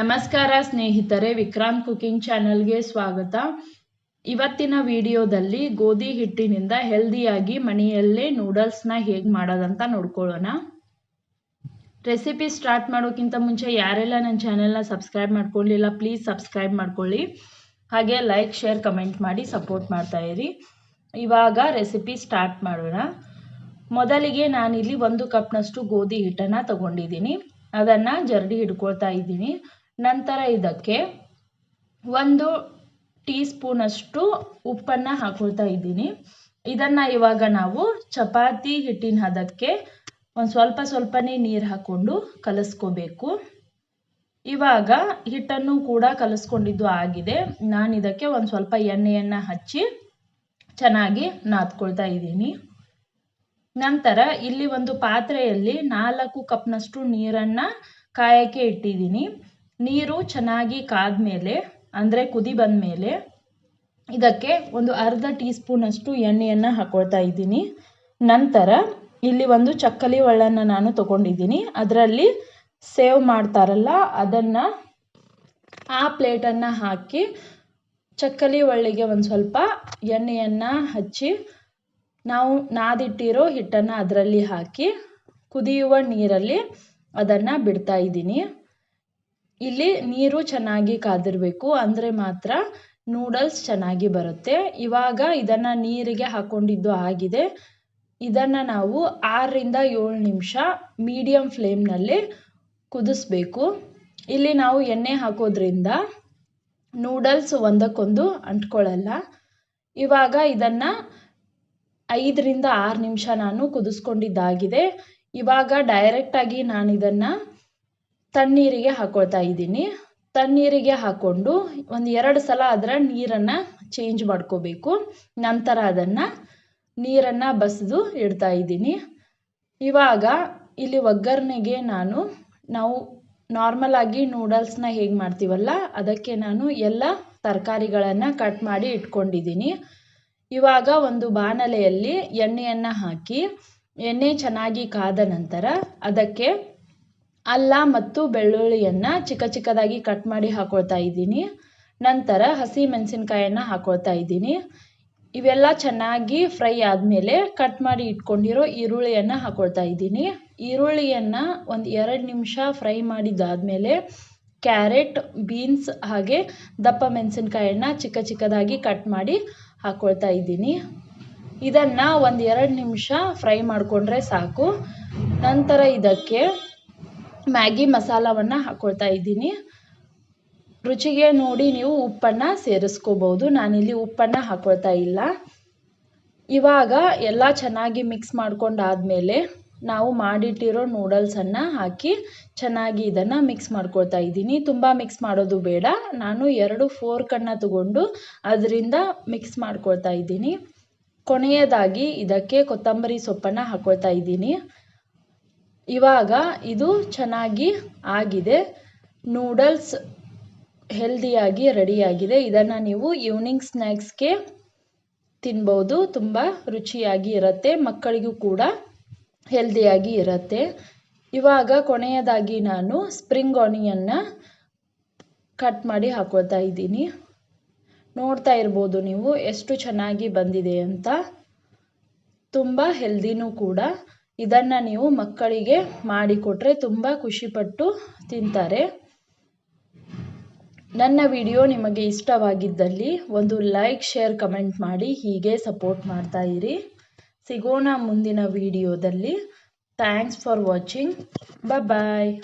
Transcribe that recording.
ನಮಸ್ಕಾರ ಸ್ನೇಹಿತರೆ, ವಿಕ್ರಾಂತ್ ಕುಕಿಂಗ್ ಚಾನಲ್ಗೆ ಸ್ವಾಗತ. ಇವತ್ತಿನ ವಿಡಿಯೋದಲ್ಲಿ ಗೋಧಿ ಹಿಟ್ಟಿನಿಂದ ಹೆಲ್ದಿಯಾಗಿ ಮನೆಯಲ್ಲೇ ನೂಡಲ್ಸ್ನ ಹೇಗೆ ಮಾಡೋದಂತ ನೋಡ್ಕೊಳ್ಳೋಣ. ರೆಸಿಪಿ ಸ್ಟಾರ್ಟ್ ಮಾಡೋಕ್ಕಿಂತ ಮುಂಚೆ ಯಾರೆಲ್ಲ ನನ್ನ ಚಾನೆಲ್ನ ಸಬ್ಸ್ಕ್ರೈಬ್ ಮಾಡ್ಕೊಳ್ಳಿಲ್ಲ ಪ್ಲೀಸ್ ಸಬ್ಸ್ಕ್ರೈಬ್ ಮಾಡ್ಕೊಳ್ಳಿ. ಹಾಗೆ ಲೈಕ್, ಶೇರ್, ಕಮೆಂಟ್ ಮಾಡಿ ಸಪೋರ್ಟ್ ಮಾಡ್ತಾ ಇರಿ. ಇವಾಗ ರೆಸಿಪಿ ಸ್ಟಾರ್ಟ್ ಮಾಡೋಣ. ಮೊದಲಿಗೆ ನಾನಿಲ್ಲಿ ಒಂದು ಕಪ್ನಷ್ಟು ಗೋಧಿ ಹಿಟ್ಟನ್ನು ತಗೊಂಡಿದ್ದೀನಿ. ಅದನ್ನು ಜರಡಿ ಹಿಡ್ಕೊಳ್ತಾ ಇದ್ದೀನಿ. ನಂತರ ಇದಕ್ಕೆ ಒಂದು ಟೀ ಸ್ಪೂನಷ್ಟು ಉಪ್ಪನ್ನು ಹಾಕೊಳ್ತಾ ಇದ್ದೀನಿ. ಇದನ್ನು ಇವಾಗ ನಾವು ಚಪಾತಿ ಹಿಟ್ಟಿನ ಹದಕ್ಕೆ ಒಂದು ಸ್ವಲ್ಪ ಸ್ವಲ್ಪನೇ ನೀರು ಹಾಕ್ಕೊಂಡು ಕಲಿಸ್ಕೋಬೇಕು. ಇವಾಗ ಹಿಟ್ಟನ್ನು ಕೂಡ ಕಲಸ್ಕೊಂಡಿದ್ದು ಆಗಿದೆ. ನಾನು ಇದಕ್ಕೆ ಒಂದು ಸ್ವಲ್ಪ ಎಣ್ಣೆಯನ್ನು ಹಚ್ಚಿ ಚೆನ್ನಾಗಿ ನಾದ್ಕೊಳ್ತಾ ಇದ್ದೀನಿ. ನಂತರ ಇಲ್ಲಿ ಒಂದು ಪಾತ್ರೆಯಲ್ಲಿ ನಾಲ್ಕು ಕಪ್ನಷ್ಟು ನೀರನ್ನು ಕಾಯಕ್ಕೆ ಇಟ್ಟಿದ್ದೀನಿ. ನೀರು ಚೆನ್ನಾಗಿ ಕಾದ್ಮೇಲೆ, ಅಂದರೆ ಕುದಿ ಬಂದ ಮೇಲೆ ಇದಕ್ಕೆ ಒಂದು ಅರ್ಧ ಟೀ ಸ್ಪೂನಷ್ಟು ಎಣ್ಣೆಯನ್ನು ಹಾಕ್ಕೊಳ್ತಾ ಇದ್ದೀನಿ. ನಂತರ ಇಲ್ಲಿ ಒಂದು ಚಕ್ಕಲಿ ಒಳ್ಳನ್ನು ನಾನು ತಗೊಂಡಿದ್ದೀನಿ. ಅದರಲ್ಲಿ ಸೇವ್ ಮಾಡ್ತಾರಲ್ಲ, ಅದನ್ನು ಆ ಪ್ಲೇಟನ್ನು ಹಾಕಿ ಚಕ್ಕಲಿ ಒಳ್ಳಿಗೆ ಒಂದು ಸ್ವಲ್ಪ ಎಣ್ಣೆಯನ್ನು ಹಚ್ಚಿ, ನಾವು ನಾದಿಟ್ಟಿರೋ ಹಿಟ್ಟನ್ನು ಅದರಲ್ಲಿ ಹಾಕಿ ಕುದಿಯುವ ನೀರಲ್ಲಿ ಅದನ್ನು ಬಿಡ್ತಾ ಇದ್ದೀನಿ. ಇಲ್ಲಿ ನೀರು ಚೆನ್ನಾಗಿ ಕಾದಿರಬೇಕು, ಅಂದರೆ ಮಾತ್ರ ನೂಡಲ್ಸ್ ಚೆನ್ನಾಗಿ ಬರುತ್ತೆ. ಇವಾಗ ಇದನ್ನು ನೀರಿಗೆ ಹಾಕ್ಕೊಂಡಿದ್ದು ಆಗಿದೆ. ಇದನ್ನು ನಾವು ಆರರಿಂದ ಏಳು ನಿಮಿಷ ಮೀಡಿಯಮ್ ಫ್ಲೇಮ್ನಲ್ಲಿ ಕುದಿಸ್ಬೇಕು. ಇಲ್ಲಿ ನಾವು ಎಣ್ಣೆ ಹಾಕೋದ್ರಿಂದ ನೂಡಲ್ಸ್ ಒಂದಕ್ಕೊಂದು ಅಂಟ್ಕೊಳ್ಳಲ್ಲ. ಇವಾಗ ಇದನ್ನು ಐದರಿಂದ ಆರು ನಿಮಿಷ ನಾನು ಕುದಿಸ್ಕೊಂಡಿದ್ದಾಗಿದೆ. ಇವಾಗ ಡೈರೆಕ್ಟಾಗಿ ನಾನು ಇದನ್ನು ತಣ್ಣೀರಿಗೆ ಹಾಕೊಳ್ತಾ ಇದ್ದೀನಿ. ತಣ್ಣೀರಿಗೆ ಹಾಕ್ಕೊಂಡು ಒಂದು ಎರಡು ಸಲ ಅದರ ನೀರನ್ನು ಚೇಂಜ್ ಮಾಡ್ಕೋಬೇಕು. ನಂತರ ಅದನ್ನು ನೀರನ್ನು ಬಸಿದು ಇಡ್ತಾ ಇದ್ದೀನಿ. ಇವಾಗ ಇಲ್ಲಿ ಒಗ್ಗರಣೆಗೆ ನಾನು ನಾವು ನಾರ್ಮಲ್ ಆಗಿ ನೂಡಲ್ಸ್ನ ಹೇಗೆ ಮಾಡ್ತೀವಲ್ಲ, ಅದಕ್ಕೆ ನಾನು ಎಲ್ಲ ತರಕಾರಿಗಳನ್ನು ಕಟ್ ಮಾಡಿ ಇಟ್ಕೊಂಡಿದ್ದೀನಿ. ಇವಾಗ ಒಂದು ಬಾಣಲೆಯಲ್ಲಿ ಎಣ್ಣೆಯನ್ನು ಹಾಕಿ, ಎಣ್ಣೆ ಚೆನ್ನಾಗಿ ಕಾದ ನಂತರ ಅದಕ್ಕೆ ಅಲ್ಲ ಮತ್ತು ಬೆಳ್ಳುಳ್ಳಿಯನ್ನು ಚಿಕ್ಕ ಚಿಕ್ಕದಾಗಿ ಕಟ್ ಮಾಡಿ ಹಾಕೊಳ್ತಾ ಇದ್ದೀನಿ. ನಂತರ ಹಸಿ ಮೆಣಸಿನ್ಕಾಯನ್ನು ಹಾಕೊಳ್ತಾ ಇದ್ದೀನಿ. ಇವೆಲ್ಲ ಚೆನ್ನಾಗಿ ಫ್ರೈ ಆದಮೇಲೆ ಕಟ್ ಮಾಡಿ ಇಟ್ಕೊಂಡಿರೋ ಈರುಳ್ಳಿಯನ್ನು ಹಾಕೊಳ್ತಾ ಇದ್ದೀನಿ. ಈರುಳ್ಳಿಯನ್ನು ಒಂದು ಎರಡು ನಿಮಿಷ ಫ್ರೈ ಮಾಡಿದ್ದಾದಮೇಲೆ ಕ್ಯಾರೆಟ್, ಬೀನ್ಸ್ ಹಾಗೆ ದಪ್ಪ ಮೆಣಸಿನ್ಕಾಯನ್ನು ಚಿಕ್ಕ ಚಿಕ್ಕದಾಗಿ ಕಟ್ ಮಾಡಿ ಹಾಕ್ಕೊಳ್ತಾ ಇದ್ದೀನಿ. ಇದನ್ನು ಒಂದು ಎರಡು ನಿಮಿಷ ಫ್ರೈ ಮಾಡಿಕೊಂಡ್ರೆ ಸಾಕು. ನಂತರ ಇದಕ್ಕೆ ಮ್ಯಾಗಿ ಮಸಾಲವನ್ನು ಹಾಕ್ಕೊಳ್ತಾ ಇದ್ದೀನಿ. ರುಚಿಗೆ ನೋಡಿ ನೀವು ಉಪ್ಪನ್ನು ಸೇರಿಸ್ಕೋಬೋದು ನಾನಿಲ್ಲಿ ಉಪ್ಪನ್ನು ಹಾಕ್ಕೊಳ್ತಾ ಇಲ್ಲ. ಇವಾಗ ಎಲ್ಲ ಚೆನ್ನಾಗಿ ಮಿಕ್ಸ್ ಮಾಡ್ಕೊಂಡಾದಮೇಲೆ ನಾವು ಮಾಡಿಟ್ಟಿರೋ ನೂಡಲ್ಸನ್ನು ಹಾಕಿ ಚೆನ್ನಾಗಿ ಇದನ್ನು ಮಿಕ್ಸ್ ಮಾಡ್ಕೊಳ್ತಾ ಇದ್ದೀನಿ. ತುಂಬ ಮಿಕ್ಸ್ ಮಾಡೋದು ಬೇಡ. ನಾನು ಎರಡು ಫೋರ್ಕನ್ನು ತಗೊಂಡು ಅದರಿಂದ ಮಿಕ್ಸ್ ಮಾಡ್ಕೊಳ್ತಾ ಇದ್ದೀನಿ. ಕೊನೆಯದಾಗಿ ಇದಕ್ಕೆ ಕೊತ್ತಂಬರಿ ಸೊಪ್ಪನ್ನು ಹಾಕ್ಕೊಳ್ತಾ ಇದ್ದೀನಿ. ಇವಾಗ ಇದು ಚೆನ್ನಾಗಿ ಆಗಿದೆ. ನೂಡಲ್ಸ್ ಹೆಲ್ದಿಯಾಗಿ ರೆಡಿಯಾಗಿದೆ ಇದನ್ನು ನೀವು ಈವ್ನಿಂಗ್ ಸ್ನ್ಯಾಕ್ಸ್ಗೆ ತಿನ್ಬೋದು. ತುಂಬ ರುಚಿಯಾಗಿ ಇರುತ್ತೆ. ಮಕ್ಕಳಿಗೂ ಕೂಡ ಹೆಲ್ದಿಯಾಗಿ ಇರುತ್ತೆ. ಇವಾಗ ಕೊನೆಯದಾಗಿ ನಾನು ಸ್ಪ್ರಿಂಗ್ ಆನಿಯನ್ನ ಕಟ್ ಮಾಡಿ ಹಾಕೋತಾ ಇದ್ದೀನಿ. ನೋಡ್ತಾ ಇರ್ಬೋದು ನೀವು ಎಷ್ಟು ಚೆನ್ನಾಗಿ ಬಂದಿದೆ ಅಂತ. ತುಂಬ ಹೆಲ್ದಿನೂ ಕೂಡ. ಇದನ್ನು ನೀವು ಮಕ್ಕಳಿಗೆ ಮಾಡಿಕೊಟ್ರೆ ತುಂಬ ಖುಷಿಪಟ್ಟು ತಿಂತಾರೆ. ನನ್ನ ವಿಡಿಯೋ ನಿಮಗೆ ಇಷ್ಟವಾಗಿದ್ದಲ್ಲಿ ಒಂದು ಲೈಕ್, ಶೇರ್, ಕಮೆಂಟ್ ಮಾಡಿ ಹೀಗೆ ಸಪೋರ್ಟ್ ಮಾಡ್ತಾ ಇರಿ. ಸಿಗೋಣ ಮುಂದಿನ ವಿಡಿಯೋದಲ್ಲಿ. Thanks for watching. ಬಾಯ್